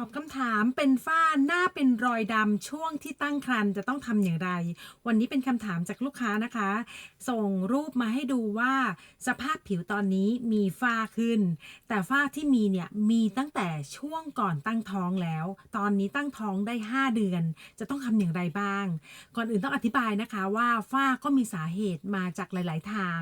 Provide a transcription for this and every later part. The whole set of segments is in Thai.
ตอบคำถามเป็นฝ้าหน้าเป็นรอยดำช่วงที่ตั้งครรภ์จะต้องทำอย่างไร วันนี้เป็นคำถามจากลูกค้านะคะ ส่งรูปมาให้ดูว่า สภาพผิวตอนนี้มีฝ้าขึ้น แต่ฝ้าที่มีเนี่ยมีตั้งแต่ช่วงก่อนตั้งท้องแล้ว ตอนนี้ตั้งท้องได้ 5 เดือน จะต้องทำอย่างไรบ้าง ก่อนอื่นต้องอธิบายนะคะว่าฝ้าก็มีสาเหตุมาจากหลาย ๆ ทาง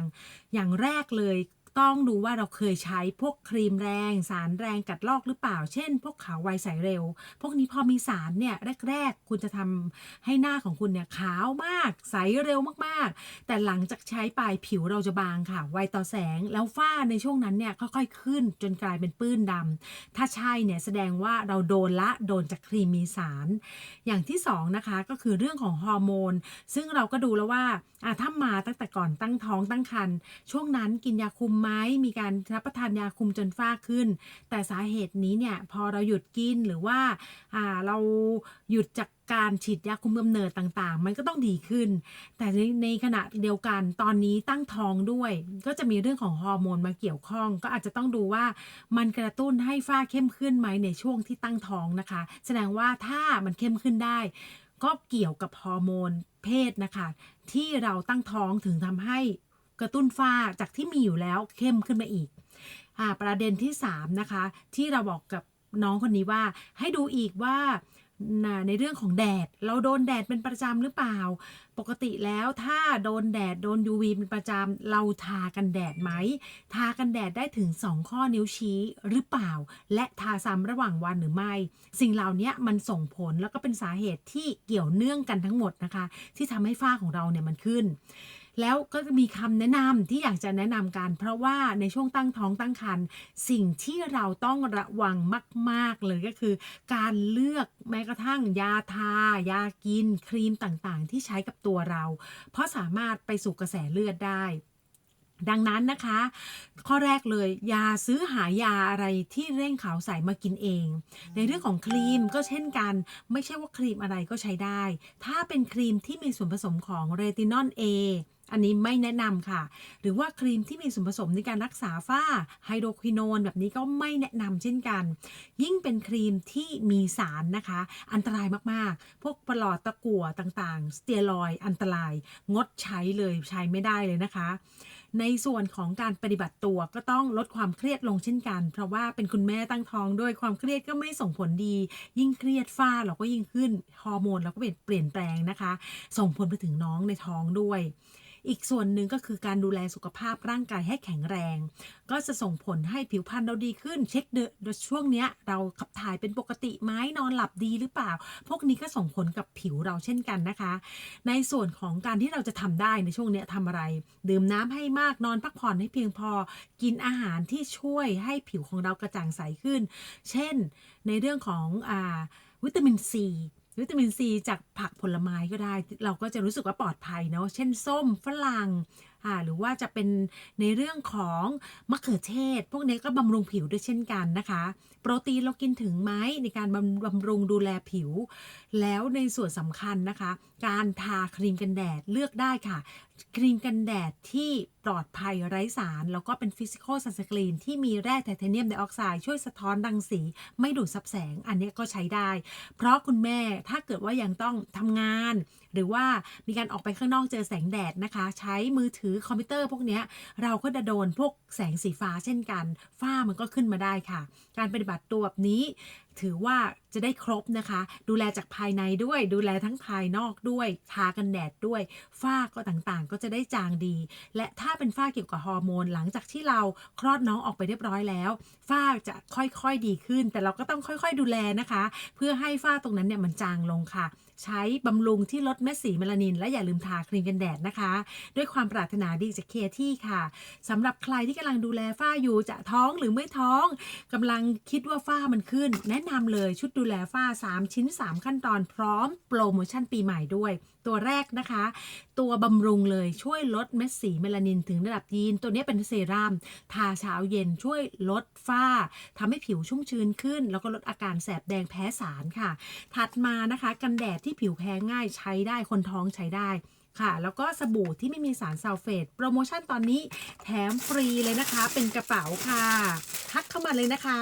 อย่างแรกเลย ต้องดูว่าเราเคยใช้พวกครีมแรง สารแรงกัดลอกหรือเปล่า เช่น พวกขาวไวใสเร็ว พวกนี้พอมีสารเนี่ยแรก ๆ คุณจะทำให้หน้าของคุณเนี่ยขาวมาก ใสเร็วมากๆ แต่หลังจากใช้ไปผิวเราจะบางค่ะ ไวต่อแสง แล้วฝ้าในช่วงนั้นเนี่ยค่อยๆขึ้นจนกลายเป็นปื้นดำถ้าใช่เนี่ยแสดงว่าเราโดนละโดนจากครีมมีสาร อย่างที่สองนะคะก็คือเรื่องของฮอร์โมน ซึ่งเราก็ดูแล้วว่าอะถ้ามาตั้งแต่ก่อนตั้งท้องตั้งครรภ์ช่วงนั้นกินยาคุมไหมมีการรับประทานยาคุมจนฝ้าขึ้น แต่สาเหตุนี้เนี่ยพอเราหยุดกินหรือว่าาเราหยุดจากการฉีดยาคุมกำเนิดต่างๆ มันก็ต้องดีขึ้น แต่ในในขณะเดียวกันตอนนี้ตั้งท้องด้วย ก็จะมีเรื่องของฮอร์โมนมาเกี่ยวข้อง ก็อาจจะต้องดูว่ามันกระตุ้นให้ฝ้าเข้มขึ้นไหมในช่วงที่ตั้งท้องนะคะ แสดงว่าถ้ามันเข้มขึ้นได้ ก็เกี่ยวกับฮอร์โมนเพศนะคะ ที่เราตั้งท้องถึงทำให้ กระตุ้นฝ้าจากที่มีอยู่แล้วเข้มขึ้นมาอีกอประเด็นที่ 3 นะคะ ที่เราบอกกับน้องคนนี้ว่า ให้ดูอีกว่าในเรื่องของแดด เราโดนแดดเป็นประจำหรือเปล่า ปกติแล้วถ้าโดนแดดโดน UV เป็นประจำเราทากันแดดไหม ทากันแดดได้ถึง 2 ข้อนิ้วชี้หรือเปล่า และทาซ้ำระหว่างวันหรือไม่ สิ่งเหล่านี้มันส่งผลแล้วก็เป็นสาเหตุที่เกี่ยวเนื่องกันทั้งหมดนะคะ ที่ทำให้ฝ้าของเราเนี่ยมันขึ้น แล้วก็มีคำแนะนำที่อยากจะแนะนำกัน เพราะว่าในช่วงตั้งท้องตั้งครรภ์สิ่งที่เราต้องระวังมาก ๆ เลยก็คือ การเลือกแม้กระทั่งยาทา ยากิน ครีมต่างๆ ที่ใช้กับตัวเรา เพราะสามารถไปสู่กระแสเลือดได้ดังนั้นนะคะ ข้อแรกเลยยาซื้อหายาอะไรที่เร่งขาวใสมากินเอง ในเรื่องของครีมก็เช่นกัน ไม่ใช่ว่าครีมอะไรก็ใช้ได้ ถ้าเป็นครีมที่มีส่วนผสมของเรตินอล A อันนี้ไม่แนะนำค่ะ หรือว่าครีมที่มีส่วนผสมในการรักษาฝ้าไฮโดรควิโนนแบบนี้ก็ไม่แนะนำเช่นกัน ยิ่งเป็นครีมที่มีสารนะคะ อันตรายมากๆ พวกปลอดตะกั่วต่างๆ สเตียรอยอันตราย งดใช้เลยใช้ไม่ได้เลยนะคะ ในส่วนของการปฏิบัติตัวก็ต้องลดความเครียดลงเช่นกัน เพราะว่าเป็นคุณแม่ตั้งท้องด้วยความเครียดก็ไม่ส่งผลดี ยิ่งเครียดฝ้าเราก็ยิ่งขึ้นฮอร์โมนเราก็เปลี่ยนแปลงนะคะ ส่งผลไปถึงน้องในท้องด้วย อีกส่วนหนึ่งก็คือการดูแลสุขภาพร่างกายให้แข็งแรง ก็จะส่งผลให้ผิวพรรณเราดีขึ้น เช็คเดอช่วงเนี้ยเราขับถ่ายเป็นปกติไหมนอนหลับดีหรือเปล่า พวกนี้ก็ส่งผลกับผิวเราเช่นกันนะคะ ในส่วนของการที่เราจะทำได้ในช่วงเนี้ยทำอะไร ดื่มน้ำให้มากนอนพักผ่อนให้เพียงพอ กินอาหารที่ช่วยให้ผิวของเรากระจ่างใสขึ้น เช่น ในเรื่องของอวิตามินซี วิตามินซีจากผักผลไม้ก็ได้ เราก็จะรู้สึกว่าปลอดภัยเนาะเช่นส้มฝรั่ง อ่าหรือว่าจะเป็นในเรื่องของมะเขือเทศ พวกนี้ก็บำรุงผิวด้วยเช่นกันนะคะ โปรตีนเรากินถึงไหมในการบำบำรุงดูแลผิว แล้วในส่วนสำคัญนะคะ การทาครีมกันแดดเลือกได้ค่ะ ครีมกันแดดที่ปลอดภัยไร้สาร แล้วก็เป็นฟิสิกอลซันสกรีนที่มีแร่ไทเทเนียมไดออกไซด์ช่วยสะท้อนรังสี ไม่ดูดซับแสง อันนี้ก็ใช้ได้ เพราะคุณแม่ถ้าเกิดว่ายังต้องทำงาน หรือว่ามีการออกไปข้างนอกเจอแสงแดดนะคะ ใช้มือถือคอมพิวเตอร์พวกนี้เราก็จะโดนพวกแสงสีฟ้าเช่นกันฝ้ามันก็ขึ้นมาได้ค่ะ การปฏิบัติตัวแบบนี้ ถือว่าจะได้ครบนะคะ ดูแลจากภายในด้วย ดูแลทั้งภายนอกด้วยทากันแดดด้วยฝ้าก็ต่างๆ ก็จะได้จางดี และถ้าเป็นฝ้าเกี่ยวกับฮอร์โมนหลังจากที่เราคลอดน้องออกไปเรียบร้อยแล้วฝ้าจะค่อยๆดีขึ้น แต่เราก็ต้องค่อยๆดูแลนะคะ เพื่อให้ฝ้าตรงนั้นเนี่ยมันจางลงค่ะใช้บำรุงที่ลดเม็ดสีเมลานิน และอย่าลืมทาครีมกันแดดนะคะ ด้วยความปรารถนาดีจากเคที่ค่ะสำหรับใครที่กำลังดูแลฝ้าอยู่จะท้องหรือไม่ท้องกำลังคิดว่าฝ้ามันขึ้น แนะนำเลยชุดดูแลฝ้า 3 ชิ้น 3 ขั้นตอนพร้อมโปรโมชั่นปีใหม่ด้วย ตัวแรกนะคะตัวบำรุงเลยช่วยลดเม็ดสีเมลานินถึงระดับยีน ตัวนี้เป็นเซรั่มทาเช้าเย็นช่วยลดฝ้าทำให้ผิวชุ่มชื้นขึ้น แล้วก็ลดอาการแสบแดงแพ้สารค่ะ ถัดมานะคะ กันแดดที่ผิวแพ้ง่ายใช้ได้คนท้องใช้ได้ค่ะ แล้วก็สบู่ที่ไม่มีสารซัลเฟตโปรโมชั่นตอนนี้แถมฟรีเลยนะคะ เป็นกระเป๋าค่ะ ทักเข้ามาเลยนะคะ